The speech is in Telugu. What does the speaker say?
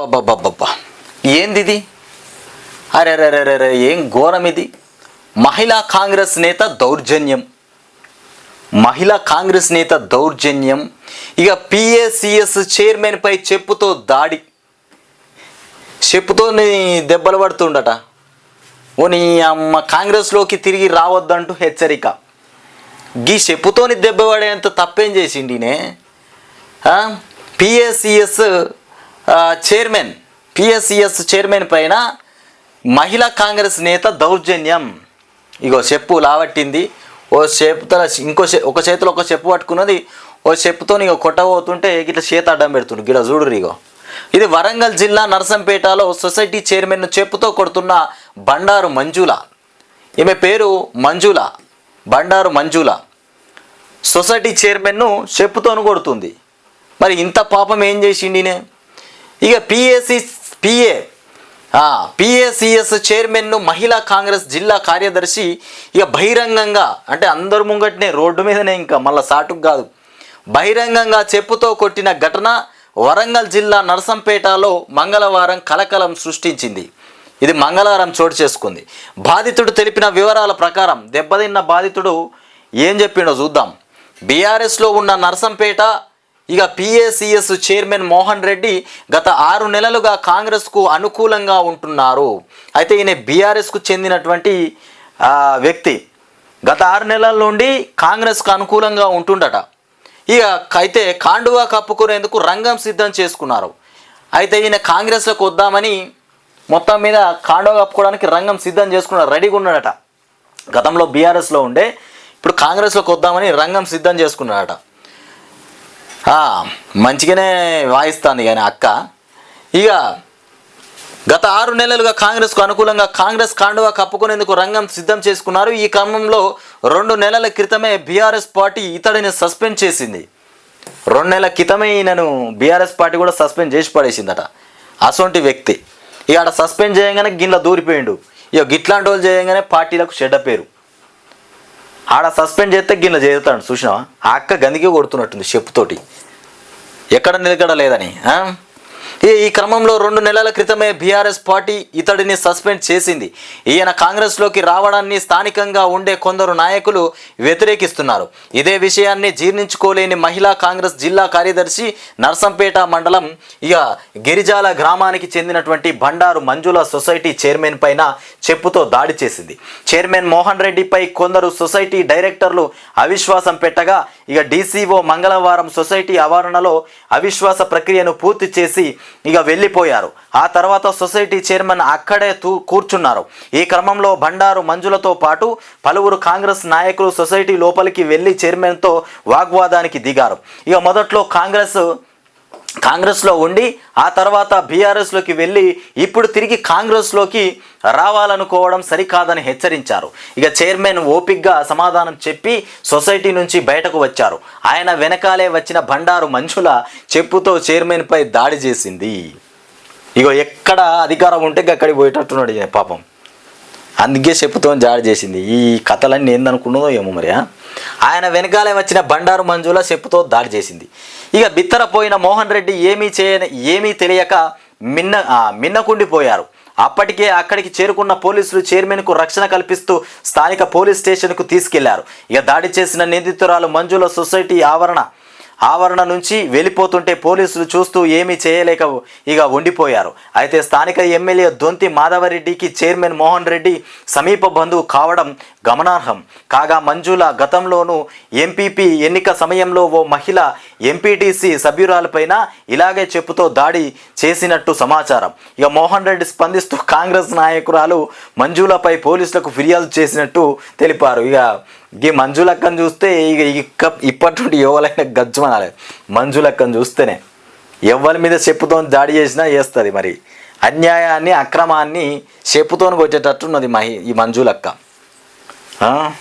అబ్బబ్బబ్బబ్బా ఏంది ఇది అరే అరే అరే అరే, ఏం ఘోరం ఇది మహిళా కాంగ్రెస్ నేత దౌర్జన్యం. మహిళా కాంగ్రెస్ నేత దౌర్జన్యం. ఇక పిఏసిఎస్ చైర్మన్పై చెప్పుతో దాడి. చెప్పుతో దెబ్బలు పడుతుండట. ఓ నీ అమ్మ కాంగ్రెస్లోకి తిరిగి రావద్దంటూ హెచ్చరిక. గీ చెప్పుతోని దెబ్బ పడేంత తప్పేం చేసిండినే? P S C S chairman P S C S chairman పైన మహిళా కాంగ్రెస్ నేత దౌర్జన్యం. ఇగో చెప్పు లావట్టింది. ఓ చెప్పుతో ఇంకో ఒక చేతిలో ఒక చెప్పు పట్టుకున్నది. ఓ చెప్పుతో ఇక కొట్టబోతుంటే గిట్ల చేత అడ్డం పెడుతుండు. గిడ చూడు ఇగో. ఇది వరంగల్ జిల్లా నరసంపేటలో సొసైటీ చైర్మన్ చెప్పుతో కొడుతున్న బండారు మంజుల. ఈమె పేరు మంజుల. బండారు మంజుల. సొసైటీ చైర్మన్ను చెప్పుతోను కొడుతుంది. మరి ఇంత పాపం ఏం చేసిండినే ఇక పిఏసి పిఏ పిఏసిఎస్ చైర్మన్ను మహిళా కాంగ్రెస్ జిల్లా కార్యదర్శి ఇక బహిరంగంగా అంటే అందరు ముంగట్నే రోడ్డు మీదనే ఇంకా మళ్ళీ సాటుకు కాదు. బహిరంగంగా చెప్పుతో కొట్టిన ఘటన వరంగల్ జిల్లా నరసంపేటలో మంగళవారం కలకలం సృష్టించింది. ఇది మంగళవారం చోటు చేసుకుంది. బాధితుడు తెలిపిన వివరాల ప్రకారం దెబ్బతిన్న బాధితుడు ఏం చెప్పిండో చూద్దాం. బీఆర్ఎస్లో ఉన్న నరసంపేట ఇక పిఏసిఎస్ చైర్మన్ మోహన్ రెడ్డి గత ఆరు నెలలుగా కాంగ్రెస్కు అనుకూలంగా ఉంటున్నారు. అయితే ఈయన బీఆర్ఎస్కు చెందినటువంటి వ్యక్తి గత ఆరు నెలల నుండి కాంగ్రెస్కు అనుకూలంగా ఉంటుండట. ఇక అయితే కాండువా కప్పుకునేందుకు రంగం సిద్ధం చేసుకున్నారు. అయితే ఈయన కాంగ్రెస్లోకి వద్దామని మొత్తం మీద కాండువా కప్పుకోవడానికి రంగం సిద్ధం చేసుకున్నారు రెడీగా ఉన్నాడట. గతంలో బీఆర్ఎస్లో ఉండే ఇప్పుడు కాంగ్రెస్లోకి వద్దామని రంగం సిద్ధం చేసుకున్నాడట. మంచిగానే వాయిస్తుంది కానీ అక్క. ఇక గత ఆరు నెలలుగా కాంగ్రెస్కు అనుకూలంగా కాంగ్రెస్ కాండువా కప్పుకునేందుకు రంగం సిద్ధం చేసుకున్నారు. ఈ క్రమంలో రెండు నెలల క్రితమే బీఆర్ఎస్ పార్టీ ఇతడిని సస్పెండ్ చేసింది. రెండు నెలల క్రితమే ఈయనను బీఆర్ఎస్ పార్టీ కూడా సస్పెండ్ చేసి పడేసిందట. అసొంటి వ్యక్తి. ఇక ఆడ సస్పెండ్ చేయగానే గిన్నెల దూరిపోయిండు. ఇక గిట్లాంటి వాళ్ళు చేయగానే పార్టీలకు చెడ్డ పేరు. ఆడ సస్పెండ్ చేస్తే గిన్నె చేస్తాడు చూసినావా? ఆ అక్క గందికి కొడుతున్నట్టుంది చెప్పుతోటి. ఎక్కడ నిలకడ లేదని ఈ ఈ క్రమంలో రెండు నెలల క్రితమే బీఆర్ఎస్ పార్టీ ఇతడిని సస్పెండ్ చేసింది. ఈయన కాంగ్రెస్లోకి రావడాన్ని స్థానికంగా ఉండే కొందరు నాయకులు వ్యతిరేకిస్తున్నారు. ఇదే విషయాన్ని జీర్ణించుకోలేని మహిళా కాంగ్రెస్ జిల్లా కార్యదర్శి నర్సంపేట మండలం ఇక గిరిజాల గ్రామానికి చెందినటువంటి బండారు మంజుల సొసైటీ చైర్మన్ పైన చెప్పుతో దాడి చేసింది. చైర్మన్ మోహన్ రెడ్డిపై కొందరు సొసైటీ డైరెక్టర్లు అవిశ్వాసం పెట్టగా ఇక డీసీఓ మంగళవారం సొసైటీ ఆవరణలో అవిశ్వాస ప్రక్రియను పూర్తి చేసి ఇక వెళ్ళిపోయారు. ఆ తర్వాత సొసైటీ చైర్మన్ అక్కడే తూ కూర్చున్నారు. ఈ క్రమంలో బండారు మంజులతో పాటు పలువురు కాంగ్రెస్ నాయకులు సొసైటీ లోపలికి వెళ్ళి చైర్మన్తో వాగ్వాదానికి దిగారు. ఇక మొదట్లో కాంగ్రెస్ కాంగ్రెస్లో ఉండి ఆ తర్వాత బీఆర్ఎస్లోకి వెళ్ళి ఇప్పుడు తిరిగి కాంగ్రెస్లోకి రావాలనుకోవడం సరికాదని హెచ్చరించారు. ఇక చైర్మన్ ఓపిక్గా సమాధానం చెప్పి సొసైటీ నుంచి బయటకు వచ్చారు. ఆయన వెనకాలే వచ్చిన బండారు మంచుల చెప్పుతో చైర్మన్పై దాడి చేసింది. ఇగో ఎక్కడ అధికారం ఉంటే అక్కడికి పోయేటట్టున్నాడు పాపం. అందుకే చెప్పుతో జాడి చేసింది. ఈ కథలన్నీ ఏందనుకున్నదో ఏమో మరి ఆయన వెనకాలే వచ్చిన బండారు మంజుల చెప్పుతో దాడి చేసింది. ఇక బిత్తరపోయిన మోహన్ రెడ్డి ఏమీ చేయని ఏమీ తెలియక మిన్న మిన్నకుండిపోయారు. అప్పటికే అక్కడికి చేరుకున్న పోలీసులు చైర్మన్కు రక్షణ కల్పిస్తూ స్థానిక పోలీస్ స్టేషన్కు తీసుకెళ్ళారు. ఇక దాడి చేసిన నిందితురాలు మంజుల సొసైటీ ఆవరణ ఆవరణ నుంచి వెళ్ళిపోతుంటే పోలీసులు చూస్తూ ఏమీ చేయలేక ఇక ఉండిపోయారు. అయితే స్థానిక ఎమ్మెల్యే దొంతి మాధవరెడ్డికి చైర్మన్ మోహన్ రెడ్డి సమీప బంధువు కావడం గమనార్హం. కాగా మంజుల గతంలోనూ ఎంపీపీ ఎన్నిక సమయంలో ఓ మహిళ ఎంపీటీసీ సభ్యురాలపైన ఇలాగే చెప్పుతో దాడి చేసినట్టు సమాచారం. ఇక మోహన్ రెడ్డి స్పందిస్తూ కాంగ్రెస్ నాయకురాలు మంజులపై పోలీసులకు ఫిర్యాదు చేసినట్టు తెలిపారు. ఇక ఈ మంజులక్కను చూస్తే ఇక ఇక్క ఇప్పటి నుండి ఎవరైనా గజ్జమనాలి మంజులక్కను చూస్తేనే ఎవరి మీద చెప్పుతో దాడి చేసినా చేస్తుంది మరి. అన్యాయాన్ని అక్రమాన్ని చెప్పుతోని వచ్చేటట్టున్నది మహి ఈ మంజులక్క. ఆ?